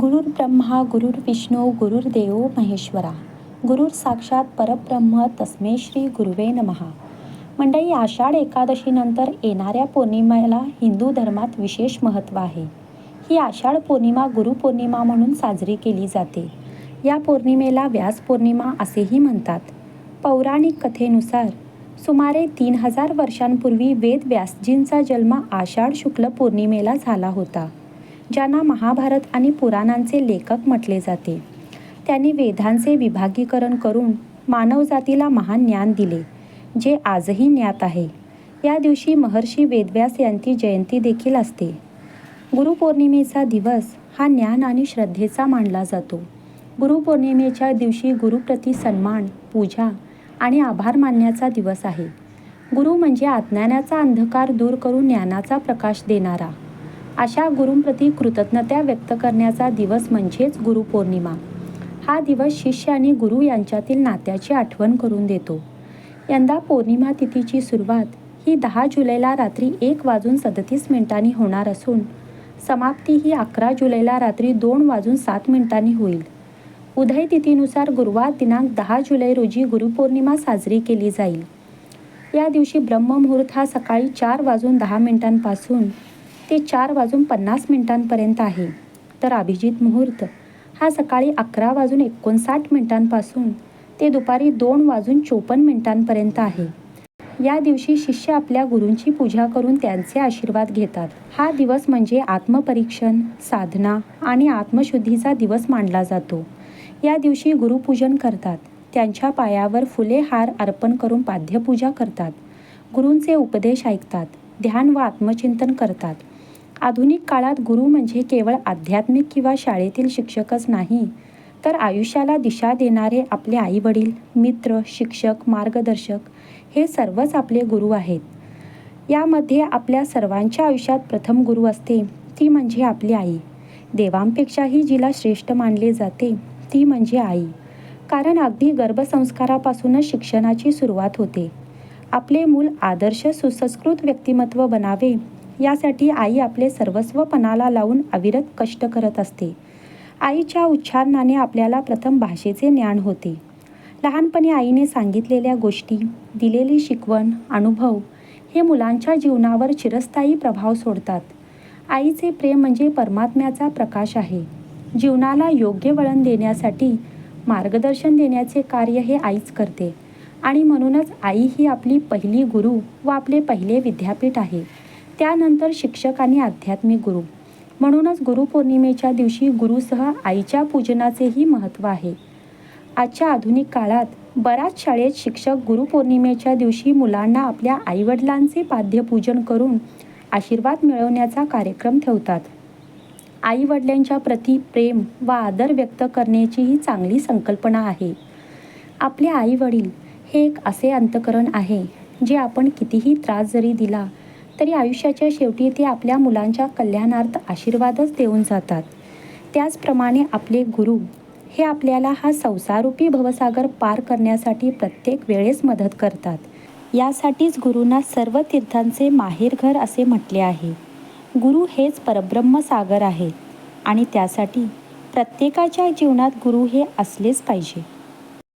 गुरुर् ब्रह्मा गुरुर्विष्णू गुरुर्देव महेश्वरा. गुरुर साक्षात परब्रह्म तस्मे श्री गुरुवे नमहा मंडळी आषाढ एकादशीनंतर येणाऱ्या पौर्णिमेला हिंदू धर्मात विशेष महत्त्व आहे. ही आषाढ पौर्णिमा गुरुपौर्णिमा म्हणून साजरी केली जाते. या पौर्णिमेला व्यास पौर्णिमा असेही म्हणतात. पौराणिक कथेनुसार सुमारे तीन हजार वर्षांपूर्वी वेद व्यासजींचा जन्म आषाढ शुक्ल पौर्णिमेला झाला होता. ज्यांना महाभारत आणि पुराणांचे लेखक म्हटले जाते. त्यांनी वेदांचे विभागीकरण करून मानवजातीला महान ज्ञान दिले जे आजही ज्ञात आहे. या दिवशी महर्षी वेदव्यास यांची जयंती देखील असते. गुरुपौर्णिमेचा दिवस हा ज्ञान आणि श्रद्धेचा मानला जातो. गुरुपौर्णिमेच्या दिवशी गुरुप्रती सन्मान पूजा आणि आभार मानण्याचा दिवस आहे. गुरु म्हणजे अज्ञानाचा अंधकार दूर करून ज्ञानाचा प्रकाश देणारा. अशा गुरूंप्रती कृतज्ञता व्यक्त करण्याचा दिवस म्हणजेच गुरुपौर्णिमा. हा दिवस शिष्य आणि गुरु यांच्यातील नात्याची आठवण करून देतो. यंदा पौर्णिमा तिथीची सुरुवात ही दहा जुलैला रात्री एक वाजून सदतीस मिनिटांनी होणार असून समाप्ती ही अकरा जुलैला रात्री दोन वाजून सात मिनिटांनी होईल. उदय तिथीनुसार गुरुवार दिनांक दहा जुलै रोजी गुरुपौर्णिमा साजरी केली जाईल. या दिवशी ब्रह्ममुहूर्त हा सकाळी चार वाजून दहा मिनिटांपासून ते चार वाजून पन्नास मिनिटांपर्यंत आहे. तर अभिजित मुहूर्त. हा सकाळी अकरा वाजून एकोणसाठ मिनिटांपासून ते दुपारी दोन वाजून चोपन्न मिनिटांपर्यंत आहे. या दिवशी शिष्य आपल्या गुरूंची पूजा करून त्यांचे आशीर्वाद घेतात. हा दिवस म्हणजे आत्मपरीक्षण साधना आणि आत्मशुद्धीचा दिवस मानला जातो. या दिवशी गुरुपूजन करतात. त्यांच्या पायावर फुले हार अर्पण करून पाद्यपूजा करतात. गुरूंचे उपदेश ऐकतात. ध्यान व आत्मचिंतन करतात. आधुनिक काळात गुरु म्हणजे केवळ आध्यात्मिक किंवा शाळेतील शिक्षकच नाही तर आयुष्याला दिशा देणारे आपले आईवडील मित्र शिक्षक मार्गदर्शक हे सर्वच आपले गुरु आहेत. यामध्ये आपल्या सर्वांच्या आयुष्यात प्रथम गुरु असते ती म्हणजे आपली आई. देवांपेक्षाही जिला श्रेष्ठ मानले जाते ती म्हणजे आई. कारण अगदी गर्भसंस्कारापासूनच शिक्षणाची सुरुवात होते. आपले मूल आदर्श सुसंस्कृत व्यक्तिमत्व बनावे यासाठी आई आपले सर्वस्व पणाला लावून अविरत कष्ट करत असते. आईच्या उच्चारणाने आपल्याला प्रथम भाषेचे ज्ञान होते. लहानपणी आईने सांगितलेल्या गोष्टी दिलेली शिकवण अनुभव हे मुलांच्या जीवनावर चिरस्थायी प्रभाव सोडतात. आईचे प्रेम म्हणजे परमात्म्याचा प्रकाश आहे. जीवनाला योग्य वळण देण्यासाठी मार्गदर्शन देण्याचे कार्य हे आईच करते आणि म्हणूनच आई ही आपली पहिली गुरु व आपले पहिले विद्यापीठ आहे. त्यानंतर शिक्षक आणि आध्यात्मिक गुरु. म्हणूनच गुरुपौर्णिमेच्या दिवशी गुरुसह आईच्या पूजनाचेही महत्त्व आहे. आजच्या आधुनिक काळात बऱ्याच शाळेत शिक्षक गुरुपौर्णिमेच्या दिवशी मुलांना आपल्या आईवडिलांचे पाद्यपूजन करून आशीर्वाद मिळवण्याचा कार्यक्रम ठेवतात. आईवडिलांच्या प्रती प्रेम व आदर व्यक्त करण्याची ही चांगली संकल्पना आहे. आपले आईवडील हे एक असे अंतकरण आहे जे आपण कितीही त्रास जरी दिला तरी आयुष्याच्या शेवटी ते आपल्या मुलांच्या कल्याणार्थ आशीर्वादच देऊन जातात. त्याचप्रमाणे आपले गुरु हे आपल्याला हा संसारूपी भवसागर पार करण्यासाठी प्रत्येक वेळेस मदत करतात. यासाठीच गुरूंना सर्व तीर्थांचे माहेरघर असे म्हटले आहे. गुरु हेच परब्रह्म सागर आहे आणि त्यासाठी प्रत्येकाच्या जीवनात गुरु हे असलेच पाहिजे.